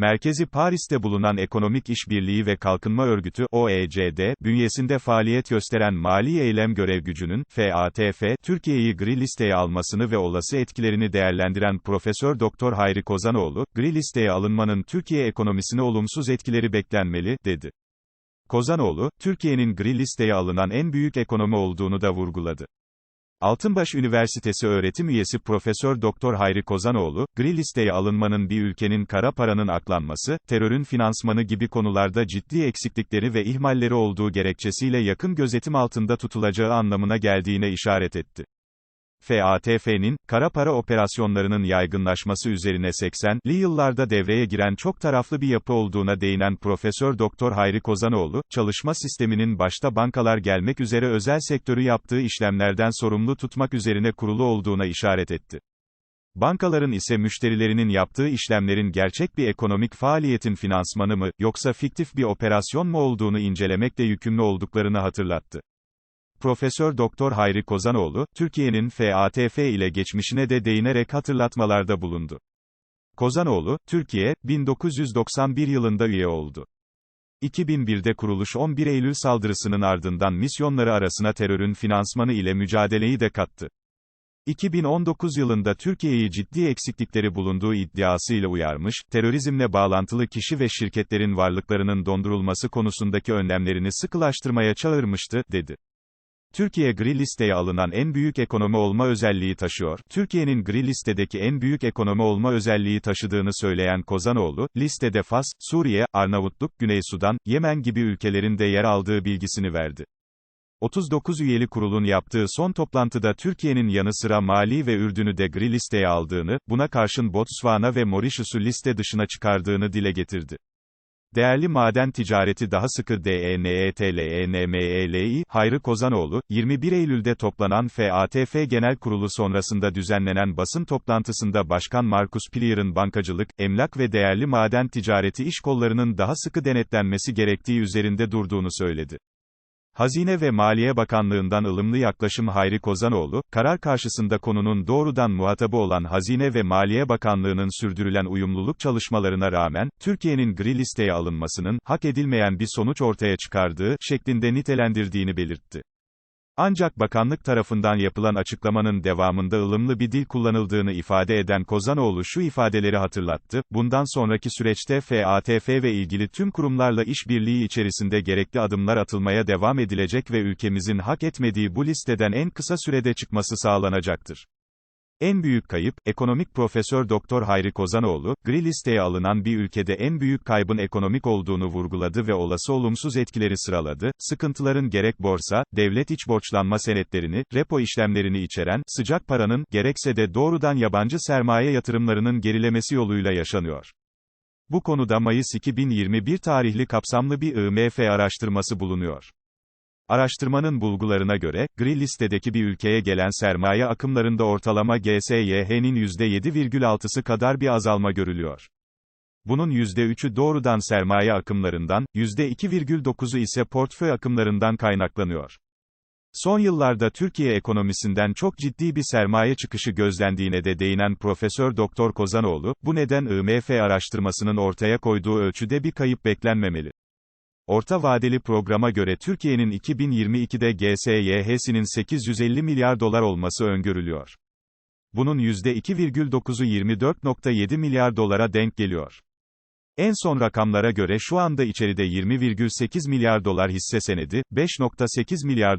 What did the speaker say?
Merkezi Paris'te bulunan Ekonomik İşbirliği ve Kalkınma Örgütü OECD, bünyesinde faaliyet gösteren Mali Eylem Görev Gücü'nün, FATF, Türkiye'yi gri listeye almasını ve olası etkilerini değerlendiren Profesör Doktor Hayri Kozanoğlu, gri listeye alınmanın Türkiye ekonomisine olumsuz etkileri beklenmeli, dedi. Kozanoğlu, Türkiye'nin gri listeye alınan en büyük ekonomi olduğunu da vurguladı. Altınbaş Üniversitesi öğretim üyesi Profesör Doktor Hayri Kozanoğlu, gri listeye alınmanın bir ülkenin kara paranın aklanması, terörün finansmanı gibi konularda ciddi eksiklikleri ve ihmalleri olduğu gerekçesiyle yakın gözetim altında tutulacağı anlamına geldiğine işaret etti. FATF'nin, kara para operasyonlarının yaygınlaşması üzerine 80'li yıllarda devreye giren çok taraflı bir yapı olduğuna değinen Profesör Doktor Hayri Kozanoğlu, çalışma sisteminin başta bankalar gelmek üzere özel sektörü yaptığı işlemlerden sorumlu tutmak üzerine kurulu olduğuna işaret etti. Bankaların ise müşterilerinin yaptığı işlemlerin gerçek bir ekonomik faaliyetin finansmanı mı, yoksa fiktif bir operasyon mu olduğunu incelemekle yükümlü olduklarını hatırlattı. Profesör Doktor Hayri Kozanoğlu, Türkiye'nin FATF ile geçmişine de değinerek hatırlatmalarda bulundu. Kozanoğlu, Türkiye, 1991 yılında üye oldu. 2001'de kuruluş 11 Eylül saldırısının ardından misyonları arasına terörün finansmanı ile mücadeleyi de kattı. 2019 yılında Türkiye'yi ciddi eksiklikleri bulunduğu iddiasıyla uyarmış, terörizmle bağlantılı kişi ve şirketlerin varlıklarının dondurulması konusundaki önlemlerini sıkılaştırmaya çağırmıştı, dedi. Türkiye gri listeye alınan en büyük ekonomi olma özelliği taşıyor. Türkiye'nin gri listedeki en büyük ekonomi olma özelliği taşıdığını söyleyen Kozanoğlu, listede Fas, Suriye, Arnavutluk, Güney Sudan, Yemen gibi ülkelerin de yer aldığı bilgisini verdi. 39 üyeli kurulun yaptığı son toplantıda Türkiye'nin yanı sıra Mali ve Ürdün'ü de gri listeye aldığını, buna karşın Botswana ve Mauritius'u liste dışına çıkardığını dile getirdi. Değerli maden ticareti daha sıkı DENETLENMELI, Hayrı Kozanoğlu, 21 Eylül'de toplanan FATF Genel Kurulu sonrasında düzenlenen basın toplantısında Başkan Markus Plier'ın bankacılık, emlak ve değerli maden ticareti iş kollarının daha sıkı denetlenmesi gerektiği üzerinde durduğunu söyledi. Hazine ve Maliye Bakanlığı'ndan ılımlı yaklaşım Hayri Kozanoğlu, karar karşısında konunun doğrudan muhatabı olan Hazine ve Maliye Bakanlığı'nın sürdürülen uyumluluk çalışmalarına rağmen, Türkiye'nin gri listeye alınmasının, hak edilmeyen bir sonuç ortaya çıkardığı, şeklinde nitelendirdiğini belirtti. Ancak bakanlık tarafından yapılan açıklamanın devamında ılımlı bir dil kullanıldığını ifade eden Kozanoğlu şu ifadeleri hatırlattı, bundan sonraki süreçte FATF ve ilgili tüm kurumlarla işbirliği içerisinde gerekli adımlar atılmaya devam edilecek ve ülkemizin hak etmediği bu listeden en kısa sürede çıkması sağlanacaktır. En büyük kayıp, ekonomik profesör Doktor Hayri Kozanoğlu, gri listeye alınan bir ülkede en büyük kaybın ekonomik olduğunu vurguladı ve olası olumsuz etkileri sıraladı. Sıkıntıların gerek borsa, devlet iç borçlanma senetlerini, repo işlemlerini içeren, sıcak paranın, gerekse de doğrudan yabancı sermaye yatırımlarının gerilemesi yoluyla yaşanıyor. Bu konuda Mayıs 2021 tarihli kapsamlı bir IMF araştırması bulunuyor. Araştırmanın bulgularına göre, gri listedeki bir ülkeye gelen sermaye akımlarında ortalama GSYH'nin %7,6'sı kadar bir azalma görülüyor. Bunun %3'ü doğrudan sermaye akımlarından, %2,9'u ise portföy akımlarından kaynaklanıyor. Son yıllarda Türkiye ekonomisinden çok ciddi bir sermaye çıkışı gözlendiğine de değinen Profesör Doktor Kozanoğlu, bu neden IMF araştırmasının ortaya koyduğu ölçüde bir kayıp beklenmemeli. Orta vadeli programa göre Türkiye'nin 2022'de GSYH'sinin 850 milyar dolar olması öngörülüyor. Bunun %2,9'u 24.7 milyar dolara denk geliyor. En son rakamlara göre şu anda içeride 20,8 milyar dolar hisse senedi, 5.8 milyar dolar